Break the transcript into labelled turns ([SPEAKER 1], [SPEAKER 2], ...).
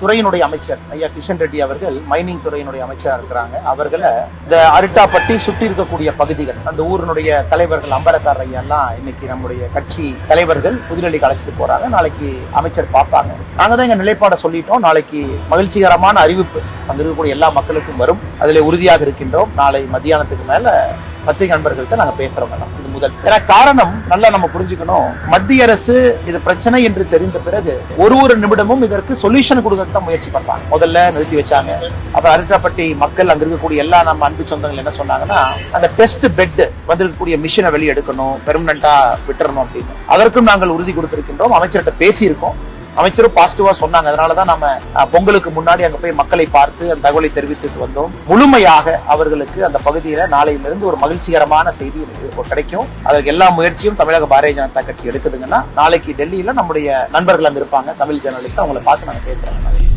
[SPEAKER 1] துறையினுடைய அமைச்சர் ஐயா கிஷன் ரெட்டி அவர்கள் மைனிங் துறையினுடைய அமைச்சராக இருக்கிறாங்க. அவர்களை இந்த அரிட்டாப்பட்டி சுற்றி இருக்கக்கூடிய பகுதிகள் அந்த ஊரினுடைய தலைவர்கள் அம்பரக்கார் ஐயா எல்லாம் இன்னைக்கு நம்முடைய கட்சி தலைவர்கள் புதுடெல்லிக்கு அழைச்சிட்டு போறாங்க. நாளைக்கு அமைச்சர் பார்ப்பாங்க. நாங்க தான் எங்க நிலைப்பாடை சொல்லிட்டோம். நாளைக்கு மகிழ்ச்சிகரமான அறிவிப்பு அங்க இருக்கக்கூடிய எல்லா மக்களுக்கும் வரும். அதில் உறுதியாக இருக்கின்றோம். நாளை மத்தியானத்துக்கு மேல பத்திரிகை நண்பர்கள்ட்ட நாங்க பேசுறோம் மேடம். இது முதல். ஏன்னா காரணம் நல்லா நம்ம புரிஞ்சுக்கணும். மத்திய அரசு இது பிரச்சனை என்று தெரிந்த பிறகு ஒரு ஒரு நிமிடமும் இதற்கு சொல்யூஷன் கொடுக்க முயற்சி பண்றாங்க. முதல்ல நிறுத்தி வச்சாங்க. அப்புறம் அரிட்டாப்பட்டி மக்கள் அங்க இருக்கக்கூடிய எல்லா நம்ம அன்பு சொந்தங்கள் என்ன சொன்னாங்கன்னா அந்த டெஸ்ட் பெட் வந்திருக்கக்கூடிய மிஷினை வெளியே எடுக்கணும் பெர்மனண்டா விட்டுறணும் அப்படின்னு. அதற்கும் நாங்கள் உறுதி கொடுத்திருக்கின்றோம். அமைச்சர்கிட்ட பேசியிருக்கோம். அமைச்சரும் பாசிட்டிவா சொன்னாங்க. அதனாலதான் நம்ம பொங்கலுக்கு முன்னாடி அங்க போய் மக்களை பார்த்து அந்த தகவலை தெரிவித்துட்டு வந்தோம். முழுமையாக அவர்களுக்கு அந்த பகுதியில நாளையிலிருந்து ஒரு மகிழ்ச்சிகரமான செய்தி கிடைக்கும். அதற்கு எல்லா முயற்சியும் தமிழக பாரதிய ஜனதா கட்சி எடுக்குதுங்கன்னா நாளைக்கு டெல்லியில நம்முடைய நண்பர்கள் அங்க இருப்பாங்க. தமிழ் ஜேர்னலிஸ்ட் அவங்கள பார்த்து நாங்க பேசுறோம்.